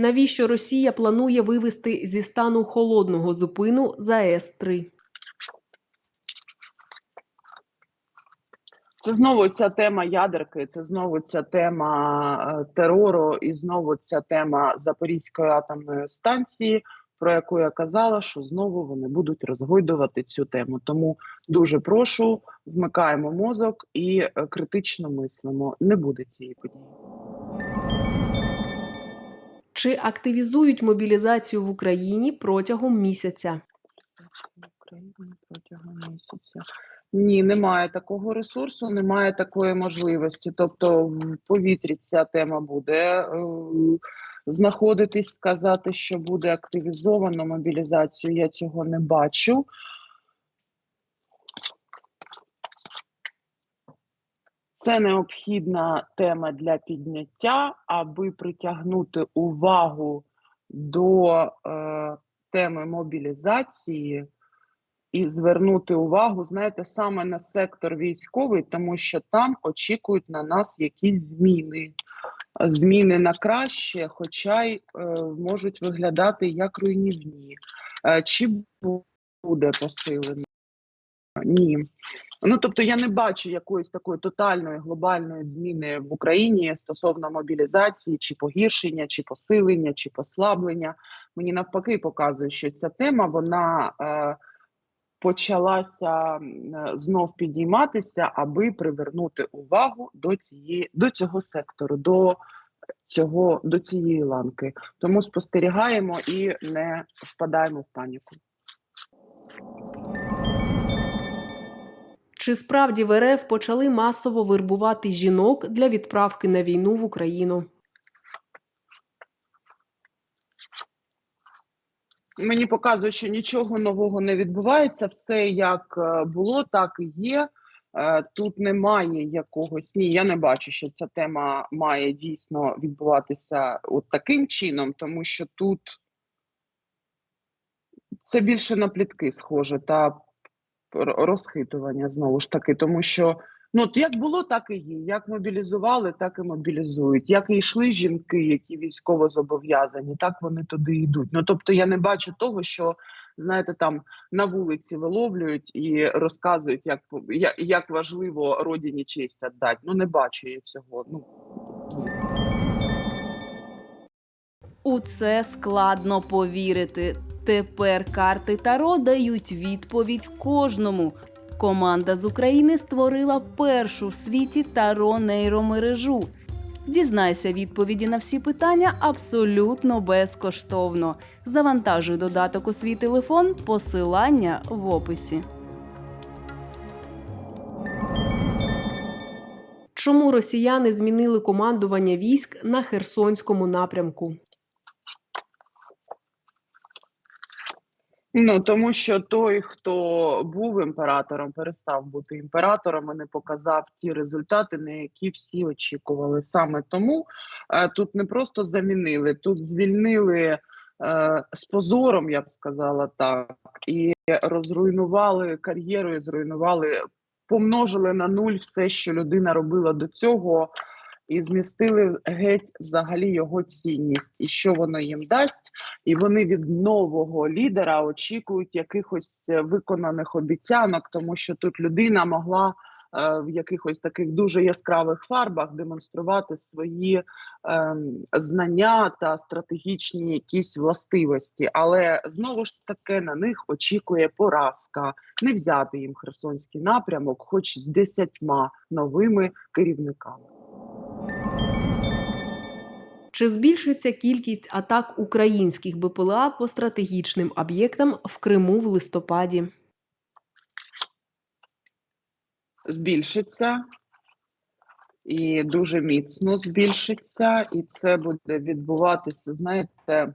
Навіщо Росія планує вивести зі стану холодного зупину заес 3 Це знову ця тема ядерки, це знову ця тема е, терору, і знову ця тема Запорізької атомної станції, про яку я казала, що знову вони будуть розгойдувати цю тему. Тому дуже прошу, вмикаємо мозок і е, критично мислимо. Не буде цієї події. Чи активізують мобілізацію в Україні протягом місяця? Протягом місяця. Ні, немає такого ресурсу, немає такої можливості. Тобто в повітрі ця тема буде е, знаходитись, сказати, що буде активізовано мобілізацію, я цього не бачу. Це необхідна тема для підняття, аби притягнути увагу до е, теми мобілізації і звернути увагу, знаєте, саме на сектор військовий, тому що там очікують на нас якісь зміни. Зміни на краще, хоча й е, можуть виглядати як руйнівні. Е, чи буде посилено? Ні. Ну тобто я не бачу якоїсь такої тотальної глобальної зміни в Україні стосовно мобілізації, чи погіршення, чи посилення, чи послаблення. Мені навпаки показує, що ця тема вона е, почалася знов підійматися, аби привернути увагу до цієї до цього сектору, до цього до цієї ланки. Тому спостерігаємо і не впадаємо в паніку. Чи справді в РФ почали масово вербувати жінок для відправки на війну в Україну? Мені показує, що нічого нового не відбувається. Все як е, було, так і є. Е, Тут немає якогось ні. Я не бачу, що ця тема має дійсно відбуватися от таким чином, тому що тут це більше на плітки схоже та розхитування знову ж таки, тому що ну як було, так і є. Як мобілізували, так і мобілізують. Як і йшли жінки, які військово зобов'язані, так вони туди йдуть. Ну тобто я не бачу того, що знаєте, там на вулиці виловлюють і розказують, як як важливо родині честь віддати. Ну не бачу я цього. Ну У це складно повірити. Тепер карти Таро дають відповідь кожному. Команда з України створила першу в світі Таро нейромережу. Дізнайся відповіді на всі питання абсолютно безкоштовно. Завантажуй додаток у свій телефон, посилання в описі. Чому росіяни змінили командування військ на Херсонському напрямку? Ну тому що той, хто був імператором, перестав бути імператором і не показав ті результати, на які всі очікували. Саме тому е, тут не просто замінили, тут звільнили е, з позором, я б сказала так, і розруйнували кар'єру, і зруйнували, помножили на нуль все, що людина робила до цього. І змістили геть взагалі його цінність, і що воно їм дасть, і вони від нового лідера очікують якихось е, виконаних обіцянок, тому що тут людина могла е, в якихось таких дуже яскравих фарбах демонструвати свої ем, знання та стратегічні якісь властивості. Але знову ж таки на них очікує поразка, не взяти їм херсонський напрямок, хоч з десятьма новими керівниками. Чи збільшиться кількість атак українських БПЛА по стратегічним об'єктам в Криму в листопаді? збільшиться і дуже міцно збільшиться, і це буде відбуватися, знаєте,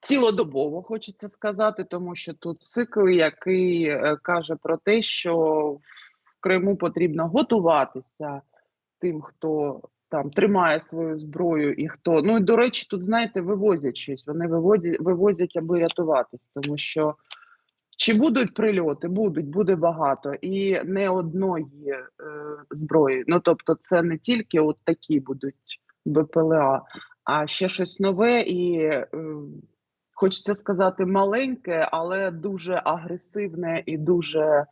цілодобово, хочеться сказати, тому що тут цикл, який е, каже про те, що в Криму потрібно готуватися тим, хто там тримає свою зброю і хто. Ну і до речі, тут знаєте, вивозять щось. Вони виводять, вивозять, аби рятуватись, тому що чи будуть прильоти? Будуть, буде багато, і не одної е, зброї. Ну тобто, це не тільки от такі будуть БПЛА, а ще щось нове і е, хочеться сказати маленьке, але дуже агресивне і дуже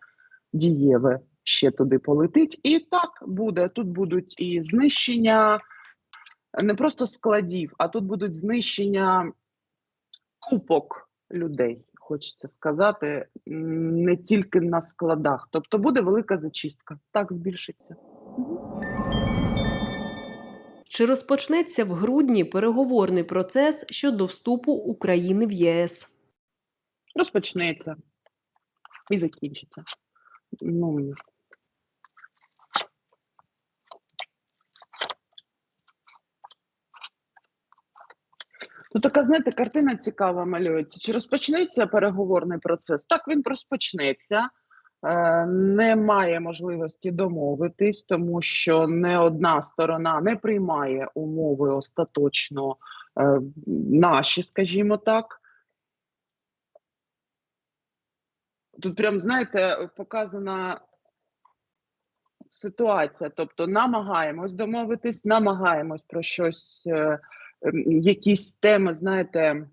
дієве ще туди полетить. І так буде. Тут будуть і знищення не просто складів, а тут будуть знищення купок людей, хочеться сказати, не тільки на складах. Тобто буде велика зачистка. Так збільшиться. Чи розпочнеться в грудні переговорний процес щодо вступу України в ЄС? Розпочнеться і закінчиться. Ну, Тут така, знаєте, картина цікава малюється. Чи розпочнеться переговорний процес? Так, він розпочнеться. Е, Немає можливості домовитись, тому що не одна сторона не приймає умови остаточно е, наші, скажімо так. Тут прям, знаєте, показана ситуація. Тобто намагаємось домовитись, намагаємось про щось, е, якісь теми, знаєте,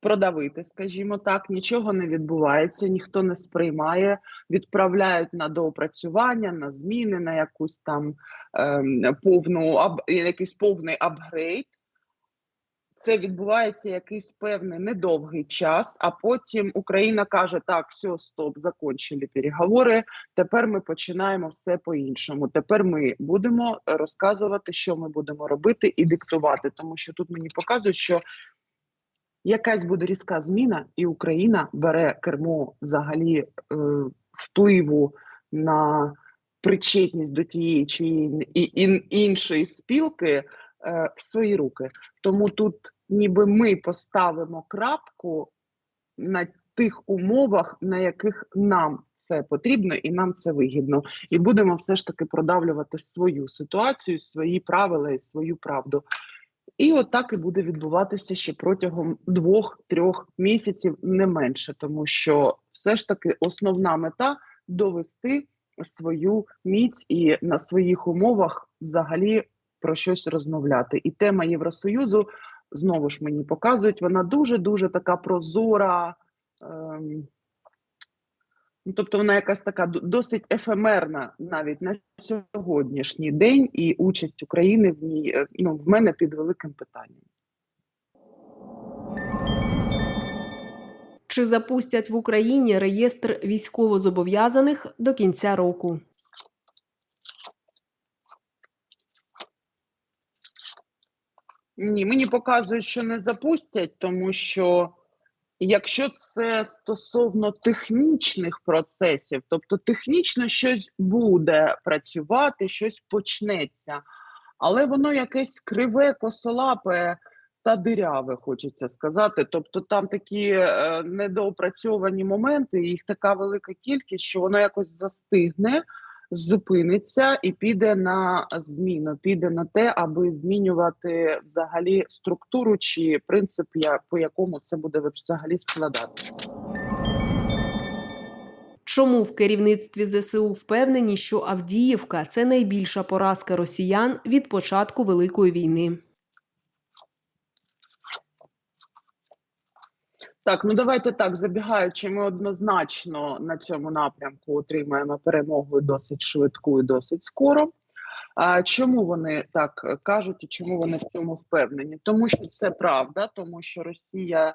продавити, скажімо так, нічого не відбувається, ніхто не сприймає, відправляють на доопрацювання, на зміни, на якусь там ем, повну аб, якийсь повний апгрейд. Це відбувається якийсь певний недовгий час, а потім Україна каже: так, все, стоп, закончили переговори. Тепер ми починаємо все по-іншому. Тепер ми будемо розказувати, що ми будемо робити, і диктувати. Тому що тут мені показують, що якась буде різка зміна, і Україна бере кермо взагалі е, впливу на причетність до тієї чи іншої спілки е, в свої руки. Тому тут ніби ми поставимо крапку на тих умовах, на яких нам це потрібно і нам це вигідно, і будемо все ж таки продавлювати свою ситуацію, свої правила і свою правду. І от і буде відбуватися ще протягом двох-трьох місяців, не менше, тому що все ж таки основна мета довести свою міць і на своїх умовах взагалі про щось розмовляти. І тема Євросоюзу знову ж мені показують, вона дуже дуже така прозора. Ем, ну, тобто вона якась така досить ефемерна навіть на сьогоднішній день, і участь України в ній е, ну, в мене під великим питанням. Чи запустять в Україні реєстр військовозобов'язаних до кінця року? Ні, мені показують, що не запустять, тому що якщо це стосовно технічних процесів, тобто технічно щось буде працювати, щось почнеться, але воно якесь криве, косолапе та диряве, хочеться сказати. Тобто там такі е, недоопрацьовані моменти, їх така велика кількість, що воно якось застигне зупиниться і піде на зміну, піде на те, аби змінювати взагалі структуру чи принцип, по якому це буде взагалі складатися. Чому в керівництві ЗСУ впевнені, що Авдіївка це найбільша поразка росіян від початку Великої війни? Так, ну давайте так, забігаючи, ми однозначно на цьому напрямку отримаємо перемогу досить швидку і досить скоро. А чому вони так кажуть і чому вони в цьому впевнені? Тому що це правда, тому що Росія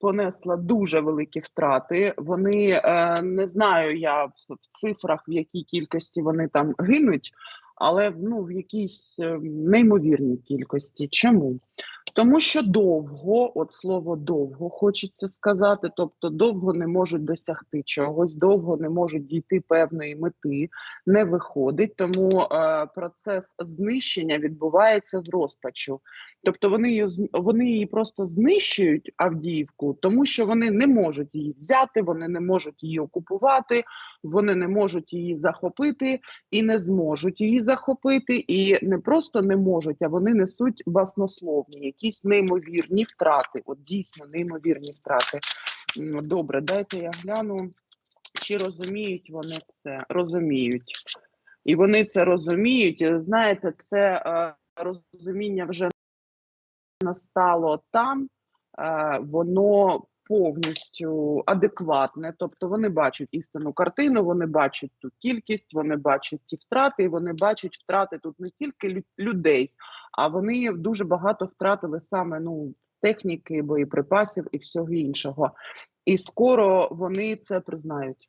понесла дуже великі втрати. Вони е, не знаю я в цифрах, в якій кількості вони там гинуть, але ну в якійсь е, неймовірній кількості. Чому? Тому що довго, от слово довго хочеться сказати, тобто довго не можуть досягти чогось, довго не можуть дійти певної мети, не виходить. Тому е, процес знищення відбувається з розпачу. Тобто вони її вони її просто знищують Авдіївку, тому що вони не можуть її взяти, вони не можуть її окупувати, вони не можуть її захопити і не зможуть її захопити, і не просто не можуть, а вони несуть баснословні, якісь неймовірні втрати. От дійсно неймовірні втрати. Добре, дайте я гляну, чи розуміють вони це. Розуміють. І вони це розуміють. Знаєте, це е, розуміння вже настало там, е, воно повністю адекватне. Тобто вони бачать істинну картину, вони бачать ту кількість, вони бачать ті втрати, і вони бачать втрати тут не тільки людей, а вони дуже багато втратили саме ну, техніки, боєприпасів і всього іншого. І скоро вони це признають.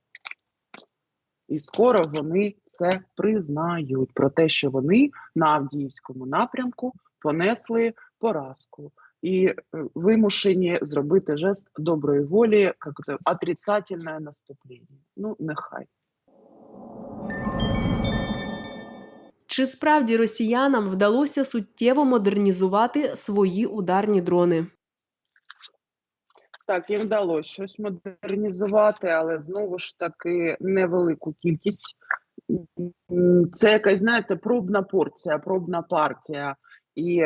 І скоро вони це признають про те, що вони на Авдіївському напрямку понесли поразку і е, вимушені зробити жест доброї волі, як отрицательне наступлення. Ну, нехай. Чи справді росіянам вдалося суттєво модернізувати свої ударні дрони? Так, їм вдалося щось модернізувати, але знову ж таки невелику кількість. Це якась, знаєте, пробна порція, пробна партія, і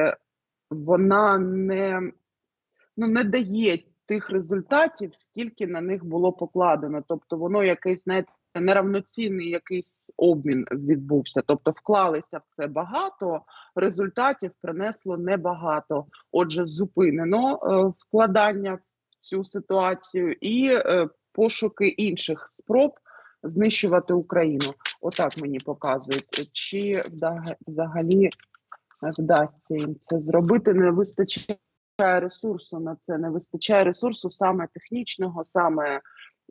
вона не, ну, не дає тих результатів, скільки на них було покладено. Тобто воно якийсь, знаєте, неравноцінний якийсь обмін відбувся. Тобто вклалися в це багато, результатів принесло небагато. Отже, зупинено е, вкладання в цю ситуацію і е, пошуки інших спроб знищувати Україну. Отак мені показують. Чи взагалі вдасться їм це зробити? Не вистачає ресурсу на це, не вистачає ресурсу саме технічного, саме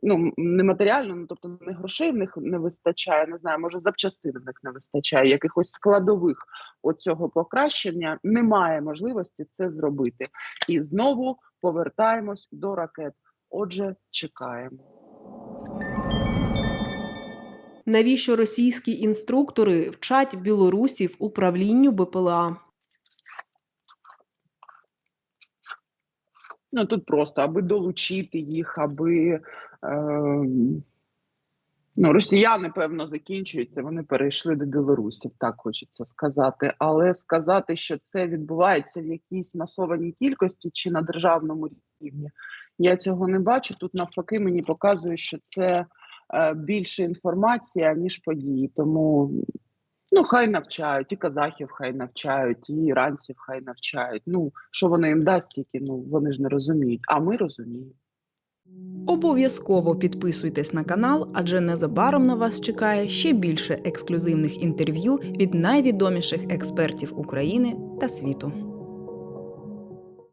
ну не матеріального, ну тобто не грошей в них не вистачає. Не знаю, може запчастин в них не вистачає, якихось складових оцього покращення немає можливості це зробити. І знову повертаємось до ракет. Отже, чекаємо. Навіщо російські інструктори вчать білорусів управлінню БПЛА? Ну тут просто аби долучити їх, аби е, ну, росіяни, певно, закінчуються. Вони перейшли до білорусів, так хочеться сказати. Але сказати, що це відбувається в якійсь масованій кількості чи на державному рівні, я цього не бачу. Тут навпаки мені показує, що це більше інформація ніж події. Тому ну хай навчають, і казахів хай навчають, і іранців хай навчають. Ну що вони їм дасть, тільки ну вони ж не розуміють. А ми розуміємо. Обов'язково підписуйтесь на канал, адже незабаром на вас чекає ще більше ексклюзивних інтерв'ю від найвідоміших експертів України та світу.